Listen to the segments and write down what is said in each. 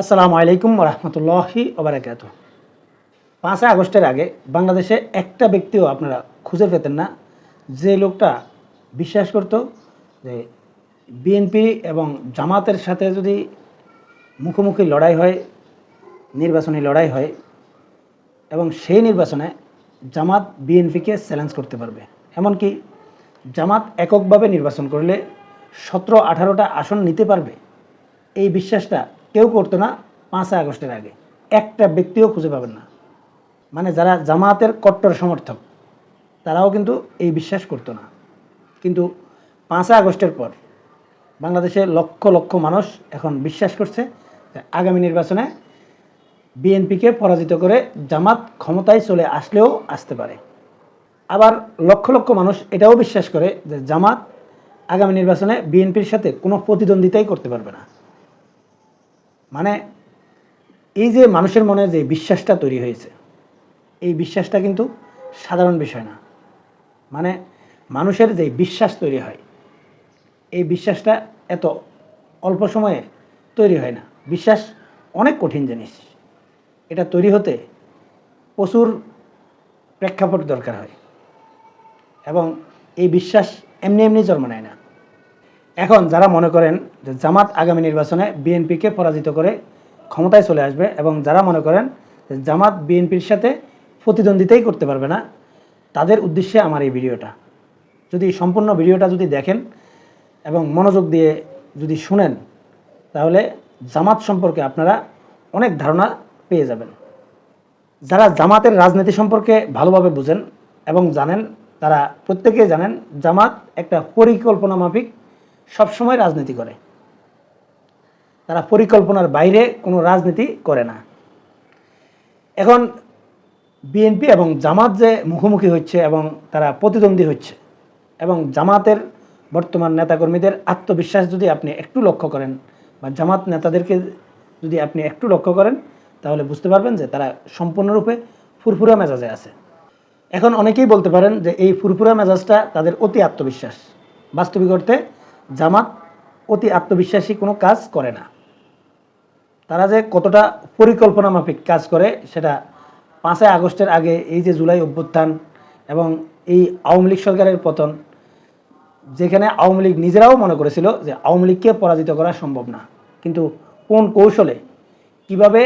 আসসালামু আলাইকুম রহমতুল্লাহি ওবরাকাত পাঁচই আগস্টের আগে বাংলাদেশে একটা ব্যক্তিও আপনারা খুঁজে পেতেন না, যে লোকটা বিশ্বাস করত যে বিএনপি এবং জামাতের সাথে যদি মুখোমুখি লড়াই হয়, নির্বাচনী লড়াই হয়, এবং সেই নির্বাচনে জামাত বিএনপিকে চ্যালেঞ্জ করতে পারবে। এমনকি জামাত এককভাবে নির্বাচন করলে সতেরো আঠারোটা আসন নিতে পারবে। এই বিশ্বাসটা কেউ করতো না পাঁচই আগস্টের আগে। একটা ব্যক্তিও খুঁজে পাবেন না। মানে যারা জামাতের কট্টর সমর্থক, তারাও কিন্তু এই বিশ্বাস করতো না। কিন্তু পাঁচই আগস্টের পর বাংলাদেশে লক্ষ লক্ষ মানুষ এখন বিশ্বাস করছে আগামী নির্বাচনে বিএনপিকে পরাজিত করে জামাত ক্ষমতায় চলে আসলেও আসতে পারে। আবার লক্ষ লক্ষ মানুষ এটাও বিশ্বাস করে যে জামাত আগামী নির্বাচনে বিএনপির সাথে কোনো প্রতিদ্বন্দ্বিতাই করতে পারবে না। মানে এই যে মানুষের মনে যে বিশ্বাসটা তৈরি হয়েছে, এই বিশ্বাসটা কিন্তু সাধারণ বিষয় না। মানে মানুষের যে বিশ্বাস তৈরি হয়, এই বিশ্বাসটা এত অল্প সময়ে তৈরি হয় না। বিশ্বাস অনেক কঠিন জিনিস। এটা তৈরি হতে প্রচুর প্রেক্ষাপট দরকার হয়। এবং এই বিশ্বাস এমনি এমনি জন্ম নেয় না। এখন যারা মনে করেন যে জামাত আগামী নির্বাচনে বিএনপিকে পরাজিত করে ক্ষমতায় চলে আসবে এবং যারা মনে করেন যে জামাত বিএনপির সাথে প্রতিদ্বন্দ্বিতাই করতে পারবে না, তাদের উদ্দেশ্যে আমার এই ভিডিওটা। যদি সম্পূর্ণ ভিডিওটা যদি দেখেন এবং মনোযোগ দিয়ে যদি শুনেন, তাহলে জামাত সম্পর্কে আপনারা অনেক ধারণা পেয়ে যাবেন। যারা জামাতের রাজনীতি সম্পর্কে ভালোভাবে বুঝেন এবং জানেন, তারা প্রত্যেকেই জানেন জামাত একটা পরিকল্পনা মাফিক সবসময় রাজনীতি করে। তারা পরিকল্পনার বাইরে কোনো রাজনীতি করে না। এখন বিএনপি এবং জামাত যে মুখোমুখি হচ্ছে এবং তারা প্রতিদ্বন্দ্বী হচ্ছে এবং জামাতের বর্তমান নেতাকর্মীদের আত্মবিশ্বাস যদি আপনি একটু লক্ষ্য করেন বা জামাত নেতাদেরকে যদি আপনি একটু লক্ষ্য করেন, তাহলে বুঝতে পারবেন যে তারা সম্পূর্ণরূপে ফুরফুরা মেজাজে আছে। এখন অনেকেই বলতে পারেন যে এই ফুরফুরা মেজাজটা তাদের অতি আত্মবিশ্বাস। বাস্তবিক অর্থে জামাত অতি আত্মবিশ্বাসী কোনো কাজ করে না। তারা যে কতটা পরিকল্পনা মাফিক কাজ করে, সেটা পাঁচই আগস্টের আগে এই যে জুলাই অভ্যুত্থান এবং এই আওয়ামী লীগ সরকারের পতন, যেখানে আওয়ামী লীগ নিজেরাও মনে করেছিল যে আওয়ামী লীগকে পরাজিত করা সম্ভব না। কিন্তু কোন কৌশলে, কীভাবে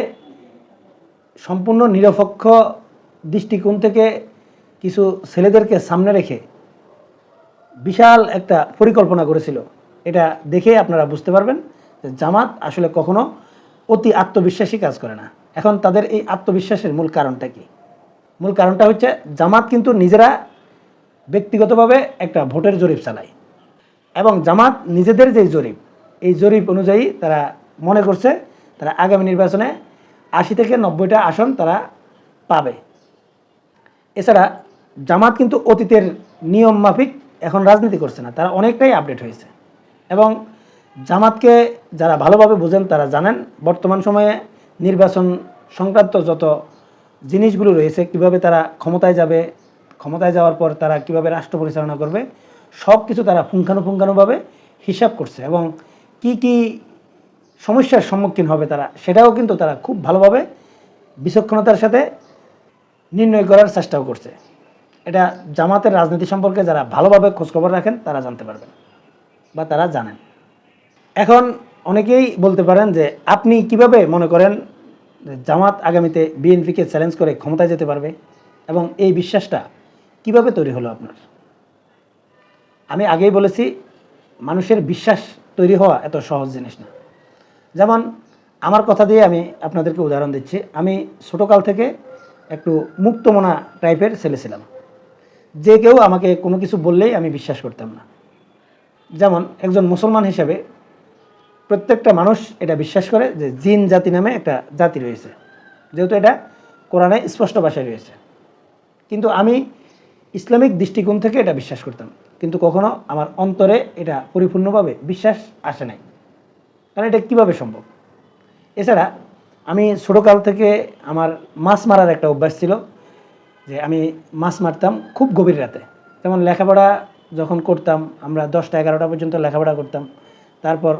সম্পূর্ণ নিরপেক্ষ দৃষ্টিকোণ থেকে কিছু ছেলেদেরকে সামনে রেখে বিশাল একটা পরিকল্পনা করেছিল। এটা দেখে আপনারা বুঝতে পারবেন জামাত আসলে কখনো অতি আত্মবিশ্বাসী কাজ করে না। এখন তাদের এই আত্মবিশ্বাসের মূল কারণটা কি? মূল কারণটা হচ্ছে জামাত কিন্তু নিজেরা ব্যক্তিগতভাবে একটা ভোটের জরিপ চালায়। এবং জামাত নিজেদের যেই জরিপ, এই জরিপ অনুযায়ী তারা মনে করছে তারা আগামী নির্বাচনে আশি থেকে নব্বইটা আসন তারা পাবে। এছাড়া জামাত কিন্তু অতীতের নিয়ম মাফিক এখন রাজনীতি করছে না, তারা অনেকটাই আপডেট হয়েছে। এবং জামাতকে যারা ভালোভাবে বোঝেন তারা জানেন, বর্তমান সময়ে নির্বাচন সংক্রান্ত যত জিনিসগুলো রয়েছে, কীভাবে তারা ক্ষমতায় যাবে, ক্ষমতায় যাওয়ার পর তারা কীভাবে রাষ্ট্র পরিচালনা করবে সব কিছু তারা পুঙ্খানুপুঙ্খানুভাবে হিসাব করছে এবং কি কি সমস্যার সম্মুখীন হবে তারা, সেটাও কিন্তু তারা খুব ভালোভাবে বিচক্ষণতার সাথে নির্ণয় করার চেষ্টাও করছে। এটা জামাতের রাজনীতি সম্পর্কে যারা ভালোভাবে খোঁজখবর রাখেন, তারা জানতে পারবেন বা তারা জানেন। এখন অনেকেই বলতে পারেন যে, আপনি কীভাবে মনে করেন জামাত আগামীতে বিএনপিকে চ্যালেঞ্জ করে ক্ষমতায় যেতে পারবে এবং এই বিশ্বাসটা কীভাবে তৈরি হলো আপনার? আমি আগেই বলেছি, মানুষের বিশ্বাস তৈরি হওয়া এত সহজ জিনিস না। যেমন, আমার কথা দিয়ে আমি আপনাদেরকে উদাহরণ দিচ্ছি। আমি ছোটোকাল থেকে একটু মুক্তমনা টাইপের ছেলে ছিলাম। যে কেউ আমাকে কোনো কিছু বললেই আমি বিশ্বাস করতাম না। যেমন একজন মুসলমান হিসেবে প্রত্যেকটা মানুষ এটা বিশ্বাস করে যে জিন জাতি নামে একটা জাতি রয়েছে। যেহেতু এটা কোরআনে স্পষ্ট ভাষায় রয়েছে। কিন্তু আমি ইসলামিক দৃষ্টিকোণ থেকে এটা বিশ্বাস করতাম। কিন্তু কখনো আমার অন্তরে এটা পরিপূর্ণভাবে বিশ্বাস আসে নাই। কারণ এটা কীভাবে সম্ভব? এছাড়া আমি ছোটোকাল থেকে আমার মাছ মারার একটা অভ্যাস ছিল। যে আমি মাছ মারতাম খুব গভীর রাতে। যেমন লেখাপড়া যখন করতাম, আমরা দশটা এগারোটা পর্যন্ত লেখাপড়া করতাম। তারপর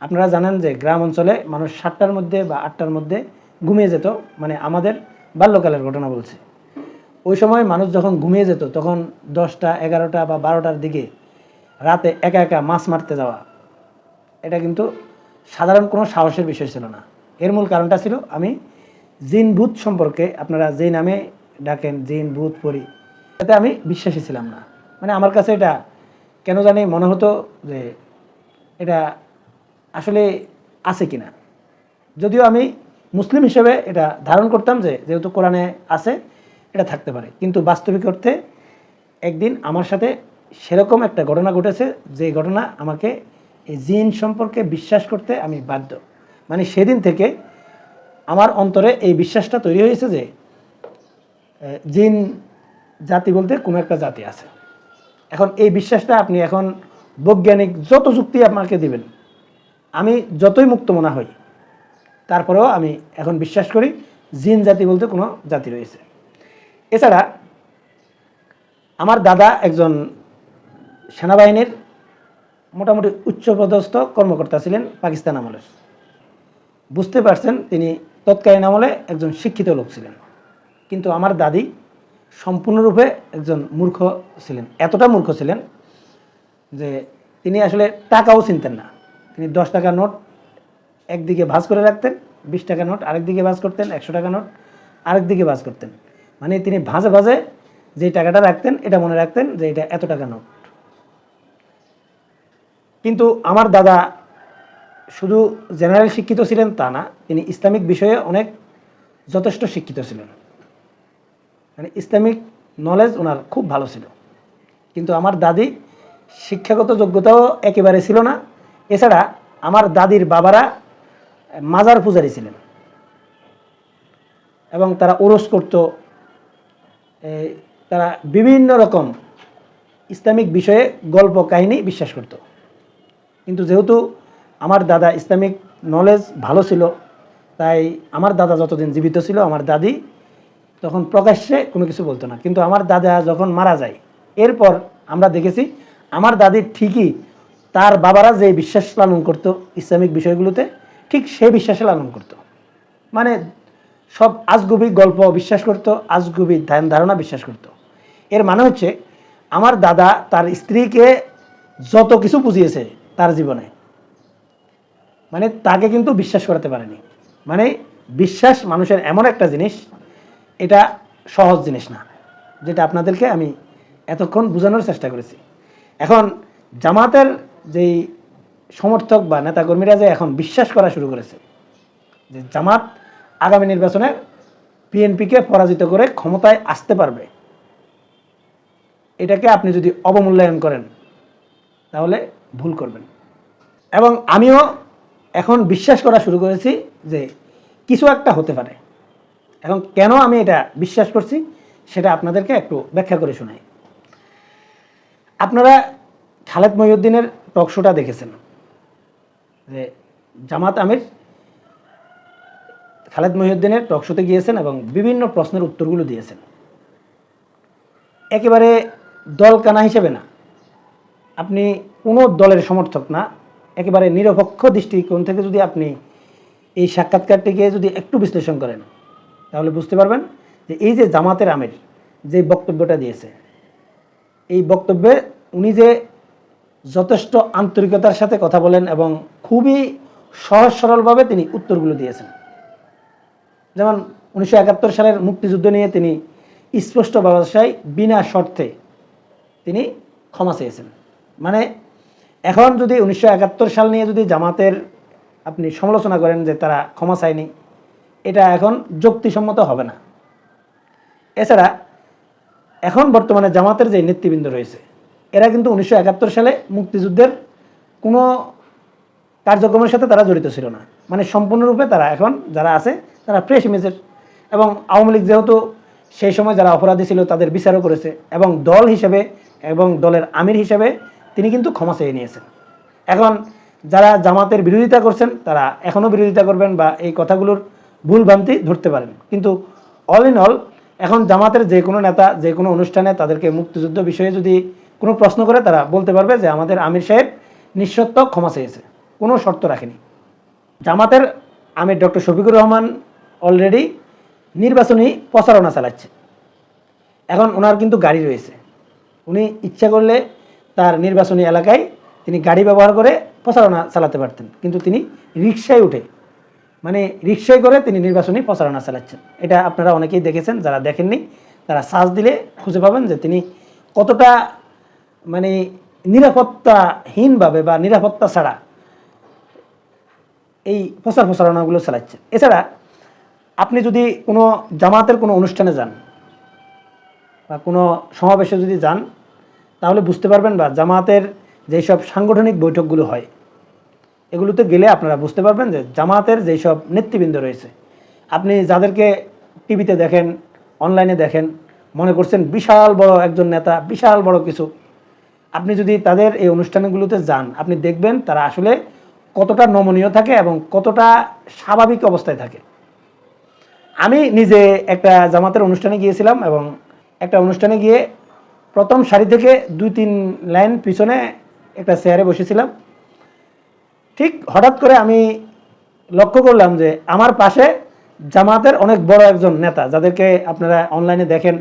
আপনারা জানেন যে গ্রাম অঞ্চলে মানুষ সাতটার মধ্যে বা আটটার মধ্যে ঘুমিয়ে যেত মানে আমাদের বাল্যকালের ঘটনা বলছে। ওই সময় মানুষ যখন ঘুমিয়ে যেত, তখন দশটা, এগারোটা বা বারোটার দিকে রাতে একা একা মাছ মারতে যাওয়া, এটা কিন্তু সাধারণ কোনো সাহসের বিষয় ছিল না। এর মূল কারণটা ছিল আমি জিন ভূত সম্পর্কে, আপনারা যে নামে ডাকেন, জিন, ভূত পড়ি এতে আমি বিশ্বাসী ছিলাম না। মানে আমার কাছে এটা কেন জানি মনে হতো যে এটা আসলে আছে কিনা। যদিও আমি মুসলিম হিসেবে এটা ধারণ করতাম যে যেহেতু কোরআনে আছে, এটা থাকতে পারে। কিন্তু বাস্তবিক অর্থে একদিন আমার সাথে সেরকম একটা ঘটনা ঘটেছে, যে ঘটনা আমাকে এই জিন সম্পর্কে বিশ্বাস করতে আমি বাধ্য। মানে সেদিন থেকে আমার অন্তরে এই বিশ্বাসটা তৈরি হয়েছে যে জিন জাতি বলতে কোনো একটা জাতি আছে। এখন এই বিশ্বাসটা আপনি এখন বৈজ্ঞানিক যত যুক্তি আপনাকে দিবেন, আমি যতই মুক্ত মনে হই, তারপরেও আমি এখন বিশ্বাস করি জিন জাতি বলতে কোনো জাতি রয়েছে। এছাড়া আমার দাদা একজন সেনাবাহিনীর মোটামুটি উচ্চপদস্থ কর্মকর্তা ছিলেন পাকিস্তান আমলের বুঝতে পারছেন, তিনি তৎকালীন আমলে একজন শিক্ষিত লোক ছিলেন। কিন্তু আমার দাদি সম্পূর্ণরূপে একজন মূর্খ ছিলেন, এতটা মূর্খ ছিলেন যে তিনি আসলে টাকাও চিনতেন না। তিনি দশ টাকা নোট একদিকে ভাঁজ করে রাখতেন, বিশ টাকা নোট আরেক দিকে ভাঁজ করতেন, একশো টাকা নোট আরেক দিকে ভাঁজ করতেন। মানে তিনি ভাঁজে ভাঁজে যে টাকাটা রাখতেন, এটা মনে রাখতেন যে এটা এত টাকা নোট। কিন্তু আমার দাদা শুধু জেনারেল শিক্ষিত ছিলেন তা না, তিনি ইসলামিক বিষয়ে অনেক যথেষ্ট শিক্ষিত ছিলেন। মানে ইসলামিক নলেজ ওনার খুব ভালো ছিল। কিন্তু আমার দাদি শিক্ষাগত যোগ্যতাও একেবারে ছিল না। এছাড়া আমার দাদির বাবারা মাজার পূজারি ছিলেন। এবং তারা ওরস করত। তারা বিভিন্ন রকম ইসলামিক বিষয়ে গল্প কাহিনী বিশ্বাস করত। কিন্তু যেহেতু আমার দাদা ইসলামিক নলেজ ভালো ছিল, তাই আমার দাদা যতদিন জীবিত ছিল, আমার দাদি তখন প্রকাশ্যে কোনো কিছু বলতো না। কিন্তু আমার দাদা যখন মারা যায়, এরপর আমরা দেখেছি আমার দাদি ঠিকই তার বাবারা যে বিশ্বাস লালন করতো ইসলামিক বিষয়গুলোতে, ঠিক সেই বিশ্বাসে লালন করতো। মানে সব আজগুবি গল্প বিশ্বাস করতো, আজগুবি ধ্যান ধারণা বিশ্বাস করতো। এর মানে হচ্ছে আমার দাদা তার স্ত্রীকে যত কিছু বুঝিয়েছে তার জীবনে মানে তাকে কিন্তু বিশ্বাস করাতে পারেনি। মানে বিশ্বাস মানুষের এমন একটা জিনিস এটা সহজ জিনিস না, যেটা আপনাদেরকে আমি এতক্ষণ বোঝানোর চেষ্টা করেছি। এখন জামাতের যেই সমর্থক বা নেতাকর্মীরা যে এখন বিশ্বাস করা শুরু করেছে, যে জামাত আগামী নির্বাচনে বিএনপিকে পরাজিত করে ক্ষমতায় আসতে পারবে, এটাকে আপনি যদি অবমূল্যায়ন করেন, তাহলে ভুল করবেন। এবং আমিও এখন বিশ্বাস করা শুরু করেছি যে কিছু একটা হতে পারে। এখন কেন আমি এটা বিশ্বাস করছি সেটা আপনাদেরকে একটু ব্যাখ্যা করে শোনাই। আপনারা খালেদ মহিউদ্দিনের টক শোটা দেখেছেন। যে জামাত আমির খালেদ মহিউদ্দিনের টক শোতে গিয়েছেন এবং বিভিন্ন প্রশ্নের উত্তরগুলো দিয়েছেন। একেবারে দল কানা হিসেবে না। আপনি কোনো দলের সমর্থক না। একেবারে নিরপেক্ষ দৃষ্টিকোণ থেকে যদি আপনি এই সাক্ষাৎকারটিকে যদি একটু বিশ্লেষণ করেন। তাহলে বুঝতে পারবেন যে এই যে জামাতের আমির যে বক্তব্যটা দিয়েছে, এই বক্তব্যে উনি যে যথেষ্ট আন্তরিকতার সাথে কথা বলেন এবং খুবই সহজ সরলভাবে তিনি উত্তরগুলো দিয়েছেন। যেমন উনিশশো একাত্তর সালের মুক্তিযুদ্ধ নিয়ে তিনি স্পষ্ট ব্যবসায় বিনা শর্তে তিনি ক্ষমা চেয়েছেন। মানে এখন যদি উনিশশো একাত্তর সাল নিয়ে যদি জামাতের আপনি সমালোচনা করেন যে তারা ক্ষমা চায়নি এটা এখন যুক্তিসম্মত হবে না। এছাড়া এখন বর্তমানে জামাতের যে নেতৃবৃন্দ রয়েছে, এরা কিন্তু উনিশশো একাত্তর সালে মুক্তিযুদ্ধের কোনো কার্যক্রমের সাথে তারা জড়িত ছিল না। মানে সম্পূর্ণরূপে তারা এখন যারা আছে, তারা প্রেস ইমেজের এবং আওয়ামী লীগ যেহেতু সেই সময় যারা অপরাধী ছিল তাদের বিচারও করেছে এবং দল হিসেবে এবং দলের আমির হিসেবে তিনি কিন্তু ক্ষমা চেয়ে নিয়েছেন। এখন যারা জামাতের বিরোধিতা করছেন, তারা এখনও বিরোধিতা করবেন বা এই কথাগুলোর ভুলভ্রান্তি ধরতে পারেন। কিন্তু অল ইন অল এখন জামাতের যে কোনো নেতা, যে কোনো অনুষ্ঠানে তাদেরকে মুক্তিযুদ্ধ বিষয়ে যদি কোনো প্রশ্ন করে, তারা বলতে পারবে যে আমাদের আমির সাহেব নিঃসত্ব ক্ষমা চেয়েছে। কোনো শর্ত রাখেনি। জামাতের আমির ডক্টর শফিকুর রহমান অলরেডি নির্বাচনী প্রচারণা চালাচ্ছে। এখন ওনার কিন্তু গাড়ি রয়েছে। উনি ইচ্ছা করলে তার নির্বাচনী এলাকায় তিনি গাড়ি ব্যবহার করে প্রচারণা চালাতে পারতেন। কিন্তু তিনি রিক্সায় উঠে মানে রিক্সায় করে তিনি নির্বাচনী প্রচারণা চালাচ্ছেন। এটা আপনারা অনেকেই দেখেছেন, যারা দেখেননি, তারা সার্চ দিলে খুঁজে পাবেন যে তিনি কতটা মানে নিরাপত্তাহীনভাবে বা নিরাপত্তা ছাড়া এই প্রচার প্রচারণাগুলো চালাচ্ছে এছাড়া আপনি যদি কোনো জামাতের কোনো অনুষ্ঠানে যান বা কোনো সমাবেশে যদি যান, তাহলে বুঝতে পারবেন বা জামাতের যেই সব সাংগঠনিক বৈঠকগুলো হয় এগুলোতে গেলে আপনারা বুঝতে পারবেন যে জামাতের যেই সব নেতৃবৃন্দ রয়েছে, আপনি যাদেরকে টিভিতে দেখেন, অনলাইনে দেখেন, মনে করছেন বিশাল বড় একজন নেতা, বিশাল বড় কিছু, আপনি যদি তাদের এই অনুষ্ঠানগুলোতে যান, আপনি দেখবেন তারা আসলে কতটা নমনীয় থাকে এবং কতটা স্বাভাবিক অবস্থায় থাকে। আমি নিজে একটা জামাতের অনুষ্ঠানে গিয়েছিলাম এবং একটা অনুষ্ঠানে গিয়ে প্রথম সারি থেকে দুই তিন লাইন পিছনে একটা চেয়ারে বসেছিলাম। ঠিক হঠাৎ করে আমি লক্ষ্য করলাম যে আমার পাশে জামাতের অনেক বড় একজন নেতা, যাদেরকে আপনারা অনলাইনে দেখেন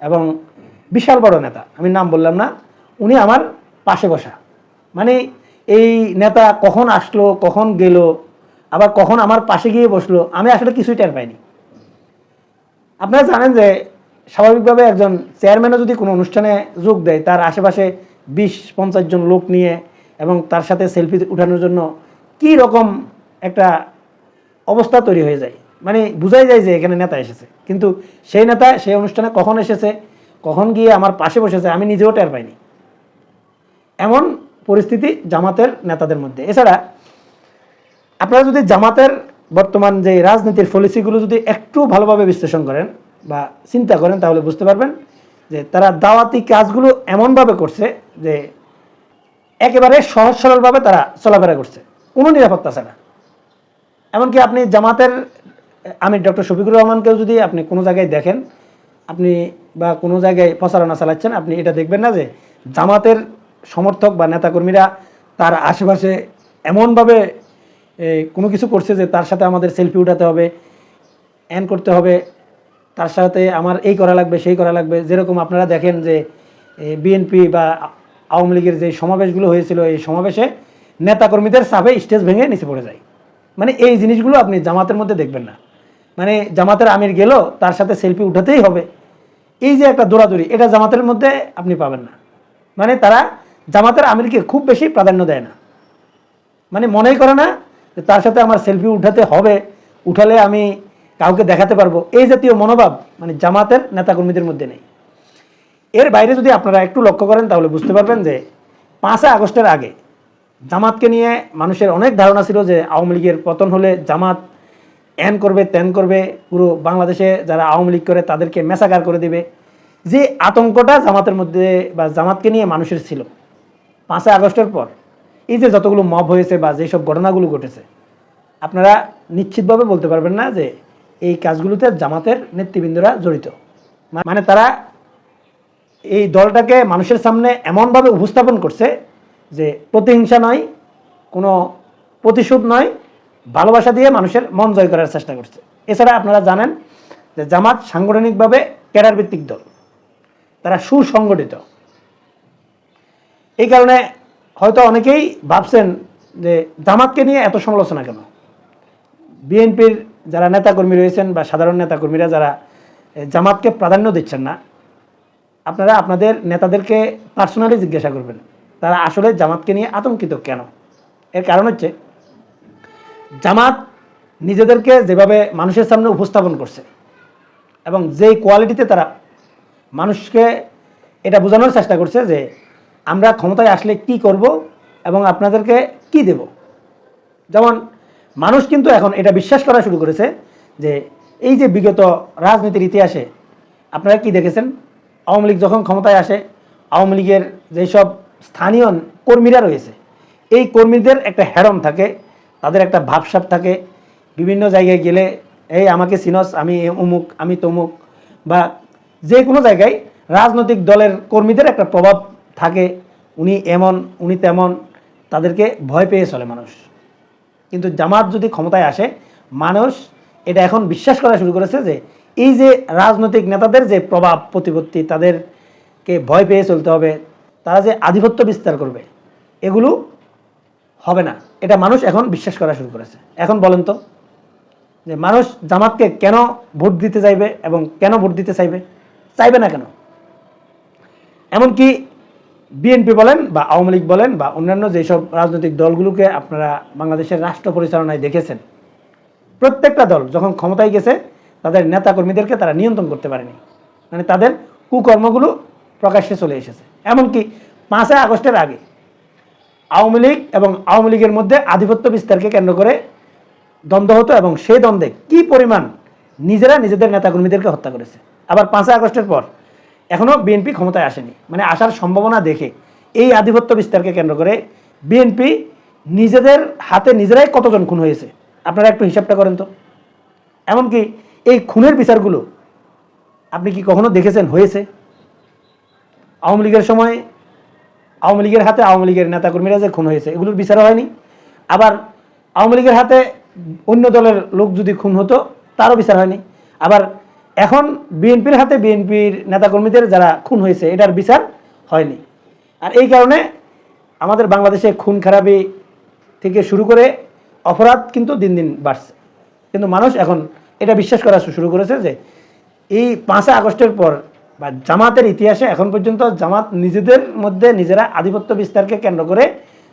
এবং বিশাল বড় নেতা, আমি নাম বললাম না, উনি আমার পাশে বসা। মানে এই নেতা কখন আসলো, কখন গেল, আবার কখন আমার পাশে গিয়ে বসল, আমি আসলে কিছুই টের পাইনি। আপনারা জানেন যে স্বাভাবিকভাবে একজন চেয়ারম্যানও যদি কোনো অনুষ্ঠানে যোগ দেয়, তার আশেপাশে বিশ পঞ্চাশ জন লোক নিয়ে এবং তার সাথে সেলফি উঠানোর জন্য কি রকম একটা অবস্থা তৈরি হয়ে যায়। মানে বোঝাই যায় যে এখানে নেতা এসেছে। কিন্তু সেই নেতা, সেই অনুষ্ঠানে কখন এসেছে, কখন গিয়ে আমার পাশে বসেছে, আমি নিজেও টের পাইনি। এমন পরিস্থিতি জামাতের নেতাদের মধ্যে। এছাড়া আপনারা যদি জামাতের বর্তমান যে রাজনীতির পলিসিগুলো যদি একটু ভালোভাবে বিশ্লেষণ করেন বা চিন্তা করেন, তাহলে বুঝতে পারবেন যে তারা দাওয়াতি কাজগুলো এমনভাবে করছে যে একেবারে সহজ সরলভাবে তারা চলাফেরা করছে। কোনো নিরাপত্তা ছাড়া এমনকি আপনি জামাতের, আমি ডক্টর শফিকুর রহমানকেও যদি আপনি কোনো জায়গায় দেখেন, আপনি বা কোনো জায়গায় প্রচারণা চালাচ্ছেন, আপনি এটা দেখবেন না যে জামাতের সমর্থক বা নেতাকর্মীরা তার আশেপাশে এমনভাবে কোনো কিছু করছে যে তার সাথে আমাদের সেলফি উঠাতে হবে, অ্যান করতে হবে, তার সাথে আমার এই করা লাগবে, সেই করা লাগবে। যেরকম আপনারা দেখেন যে বিএনপি বা আওয়ামী লীগের যে সমাবেশগুলো হয়েছিল, এই সমাবেশে নেতাকর্মীদের চাপে স্টেজ ভেঙে নিচে পড়ে যায়। মানে এই জিনিসগুলো আপনি জামাতের মধ্যে দেখবেন না। মানে জামাতের আমির গেল, তার সাথে সেলফি উঠাতেই হবে। এই যে একটা দৌড়াদৌড়ি, এটা জামাতের মধ্যে আপনি পাবেন না। মানে তারা জামাতের আমিরকে খুব বেশি প্রাধান্য দেয় না। মানে মনেই করে না যে তার সাথে আমার সেলফি উঠাতে হবে, উঠালে আমি কাউকে দেখাতে পারব। এই জাতীয় মনোভাব মানে জামাতের নেতাকর্মীদের মধ্যে নেই। এর বাইরে যদি আপনারা একটু লক্ষ্য করেন, তাহলে বুঝতে পারবেন যে পাঁচই আগস্টের আগে জামাতকে নিয়ে মানুষের অনেক ধারণা ছিল যে আওয়ামী লীগের পতন হলে জামাত এন করবে, তেন করবে। পুরো বাংলাদেশে যারা আওয়ামী লীগ করে, তাদেরকে মেসাকার করে দিবে। যে আতঙ্কটা জামাতের মধ্যে বা জামাতকে নিয়ে মানুষের ছিল, পাঁচই আগস্টের পর, এই যে যতগুলো মব হয়েছে বা যেসব ঘটনাগুলো ঘটেছে, আপনারা নিশ্চিতভাবে বলতে পারবেন না যে এই কাজগুলোতে জামাতের নেতৃবৃন্দরা জড়িত। মানে তারা এই দলটাকে মানুষের সামনে এমনভাবে উপস্থাপন করছে যে প্রতিহিংসা নয়, কোনো প্রতিশোধ নয়, ভালোবাসা দিয়ে মানুষের মন জয় করার চেষ্টা করছে। এছাড়া আপনারা জানেন যে জামাত সাংগঠনিকভাবে ক্যাডার ভিত্তিক দল। তারা সুসংগঠিত। এই কারণে হয়তো অনেকেই ভাবছেন যে জামাতকে নিয়ে এত সমালোচনা কেন? বিএনপির যারা নেতাকর্মী রয়েছেন বা সাধারণ নেতাকর্মীরা যারা জামাতকে প্রাধান্য দিচ্ছেন না আপনারা আপনাদের নেতাদেরকে পার্সোনালি জিজ্ঞাসা করবেন, তারা আসলে জামাতকে নিয়ে আতঙ্কিত কেন? এর কারণ হচ্ছে, জামাত নিজেদেরকে যেভাবে মানুষের সামনে উপস্থাপন করছে এবং যেই কোয়ালিটিতে তারা মানুষকে এটা বোঝানোর চেষ্টা করছে যে আমরা ক্ষমতায় আসলে কি করব এবং আপনাদেরকে কি দেব। যেমন, মানুষ কিন্তু এখন এটা বিশ্বাস করা শুরু করেছে যে এই যে বিগত রাজনীতির ইতিহাসে আপনারা কি দেখেছেন? আওয়ামী লীগ যখন ক্ষমতায় আসে, আওয়ামী লীগের যেসব স্থানীয় কর্মীরা রয়েছে, এই কর্মীদের একটা হ্যারম থাকে, তাদের একটা ভাবসাব থাকে। বিভিন্ন জায়গায় গেলে, এই আমাকে সিনস আমি অমুক, আমি তমুক, বা যে কোনো জায়গায় রাজনৈতিক দলের কর্মীদের একটা প্রভাব থাকে। উনি এমন, উনি তেমন, তাদেরকে ভয় পেয়ে চলে মানুষ। কিন্তু জামাত যদি ক্ষমতায় আসে, মানুষ এটা এখন বিশ্বাস করা শুরু করেছে যে এই যে রাজনৈতিক নেতাদের যে প্রভাব প্রতিপত্তি, তাদেরকে ভয় পেয়ে চলতে হবে, তারা যে আধিপত্য বিস্তার করবে, এগুলো হবে না। এটা মানুষ এখন বিশ্বাস করা শুরু করেছে। এখন বলেন তো, যে মানুষ জামাতকে কেন ভোট দিতে চাইবে এবং কেন ভোট দিতে চাইবে? চাইবে না কেন? এমনকি বিএনপি বলেন বা আওয়ামী লীগ বলেন বা অন্যান্য যেসব রাজনৈতিক দলগুলোকে আপনারা বাংলাদেশের রাষ্ট্র পরিচালনায় দেখেছেন, প্রত্যেকটা দল যখন ক্ষমতায় গেছে তাদের নেতাকর্মীদেরকে তারা নিয়ন্ত্রণ করতে পারেনি। মানে তাদের কুকর্মগুলো প্রকাশ্যে চলে এসেছে। এমনকি পাঁচই আগস্টের আগে আওয়ামী লীগ এবং আওয়ামী লীগের মধ্যে আধিপত্য বিস্তারকে কেন্দ্র করে দ্বন্দ্ব হতো এবং সেই দ্বন্দ্বে কি পরিমাণ নিজেরা নিজেদের নেতাকর্মীদেরকে হত্যা করেছে। আবার পাঁচই আগস্টের পর এখনও বিএনপি ক্ষমতায় আসেনি। মানে আসার সম্ভাবনা দেখে এই আধিপত্য বিস্তারকে কেন্দ্র করে বিএনপি নিজেদের হাতে নিজেরাই কতজন খুন হয়েছে। আপনারা একটু হিসাবটা করেন তো। এমনকি এই খুনের বিচারগুলো আপনি কি কখনো দেখেছেন? হয়েছে? আওয়ামী লীগের সময় আওয়ামী লীগের হাতে আওয়ামী লীগের নেতাকর্মীরা যে খুন হয়েছে, এগুলোর বিচার হয়নি। আবার আওয়ামী লীগের হাতে অন্য দলের লোক যদি খুন হতো, তারও বিচার হয়নি। আবার এখন বিএনপির হাতে বিএনপির নেতাকর্মীদের যারা খুন হয়েছে, এটার বিচার হয়নি। আর এই কারণে আমাদের বাংলাদেশে খুন খারাপি থেকে শুরু করে অপরাধ কিন্তু দিন দিন বাড়ছে। কিন্তু মানুষ এখন এটা বিশ্বাস করা শুরু করেছে যে এই পাঁচই আগস্টের পর বা জামাতের ইতিহাসে এখন পর্যন্ত জামাত নিজেদের মধ্যে নিজেরা আধিপত্য বিস্তারকে কেন্দ্র করে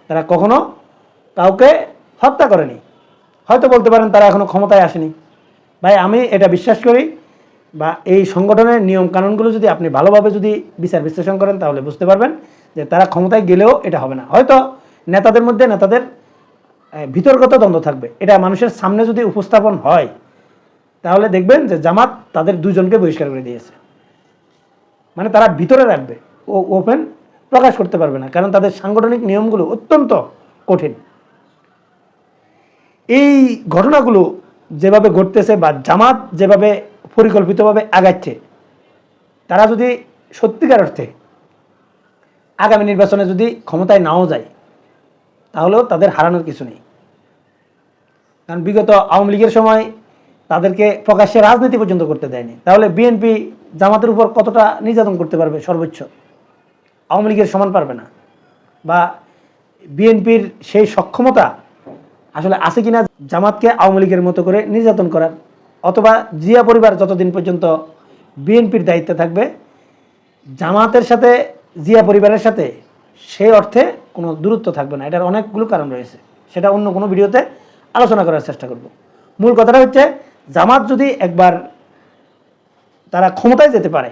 তারা কখনো কাউকে হত্যা করেনি। হয়তো বলতে পারেন তারা এখনও ক্ষমতায় আসেনি। ভাই, আমি এটা বিশ্বাস করি বা এই সংগঠনের নিয়ম কানুনগুলো যদি আপনি ভালোভাবে যদি বিচার বিশ্লেষণ করেন তাহলে বুঝতে পারবেন যে তারা ক্ষমতায় গেলেও এটা হবে না। হয়তো নেতাদের মধ্যে নেতাদের ভিতরগত দ্বন্দ্ব থাকবে। এটা মানুষের সামনে যদি উপস্থাপন হয় তাহলে দেখবেন যে জামাত তাদের দুজনকে বহিষ্কার করে দিয়েছে। মানে তারা ভিতরে রাখবে, ও ওপেন প্রকাশ করতে পারবে না, কারণ তাদের সাংগঠনিক নিয়মগুলো অত্যন্ত কঠিন। এই ঘটনাগুলো যেভাবে ঘটতেছে বা জামাত যেভাবে পরিকল্পিতভাবে আগাচ্ছে, তারা যদি সত্যিকার অর্থে আগামী নির্বাচনে যদি ক্ষমতায় নাও যায়, তাহলেও তাদের হারানোর কিছু নেই। কারণ বিগত আওয়ামী লীগের সময় তাদেরকে প্রকাশ্যে রাজনীতি পর্যন্ত করতে দেয়নি। তাহলে বিএনপি জামাতের উপর কতটা নির্যাতন করতে পারবে সর্বোচ্চ? আওয়ামী লীগের সমান পারবে না। বা বিএনপির সেই সক্ষমতা আসলে আছে কিনা জামাতকে আওয়ামী লীগের মতো করে নির্যাতন করার? অথবা জিয়া পরিবার যতদিন পর্যন্ত বিএনপির দায়িত্বে থাকবে, জামাতের সাথে, জিয়া পরিবারের সাথে সেই অর্থে কোনো দূরত্ব থাকবে না। এটার অনেকগুলো কারণ রয়েছে। সেটা অন্য কোনো ভিডিওতে আলোচনা করার চেষ্টা করব। মূল কথাটা হচ্ছে জামাত যদি একবার তারা ক্ষমতায় যেতে পারে,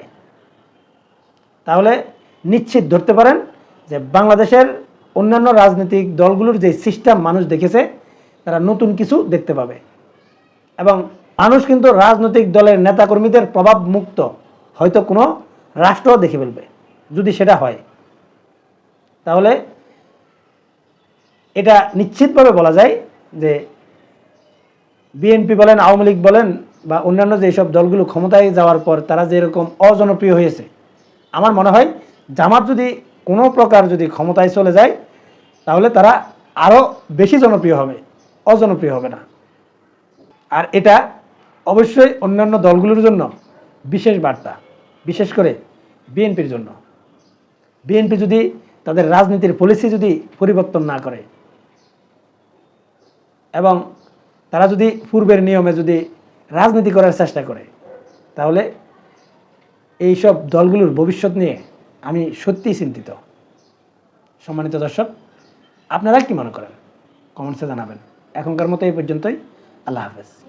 তাহলে নিশ্চিত ধরতে পারেন যে বাংলাদেশের অন্যান্য রাজনৈতিক দলগুলোর যে সিস্টেম মানুষ দেখেছে, তারা নতুন কিছু দেখতে পাবে। এবং মানুষ কিন্তু রাজনৈতিক দলের নেতাকর্মীদের প্রভাব মুক্ত হয়তো কোনো রাষ্ট্র দেখে ফেলবে, যদি সেটা হয়। তাহলে এটা নিশ্চিতভাবে বলা যায় যে বিএনপি বলেন, আওয়ামী লীগ বলেন বা অন্যান্য যেসব দলগুলো ক্ষমতায় যাওয়ার পর তারা যেরকম অজনপ্রিয় হয়েছে। আমার মনে হয় জামাত যদি কোনো প্রকার যদি ক্ষমতায় চলে যায়, তাহলে তারা আরও বেশি জনপ্রিয় হবে, অজনপ্রিয় হবে না। আর এটা অবশ্যই অন্যান্য দলগুলোর জন্য বিশেষ বার্তা, বিশেষ করে বিএনপির জন্য। বিএনপি যদি তাদের রাজনীতির পলিসি যদি পরিবর্তন না করে, এবং তারা যদি পূর্বের নিয়মে যদি রাজনীতি করার চেষ্টা করে, তাহলে এইসব দলগুলোর ভবিষ্যৎ নিয়ে আমি সত্যিই চিন্তিত। সম্মানিত দর্শক, আপনারা কি মনে করেন? কমেন্টসে জানাবেন। এখনকার মতো এই পর্যন্তই। আল্লাহ হাফেজ।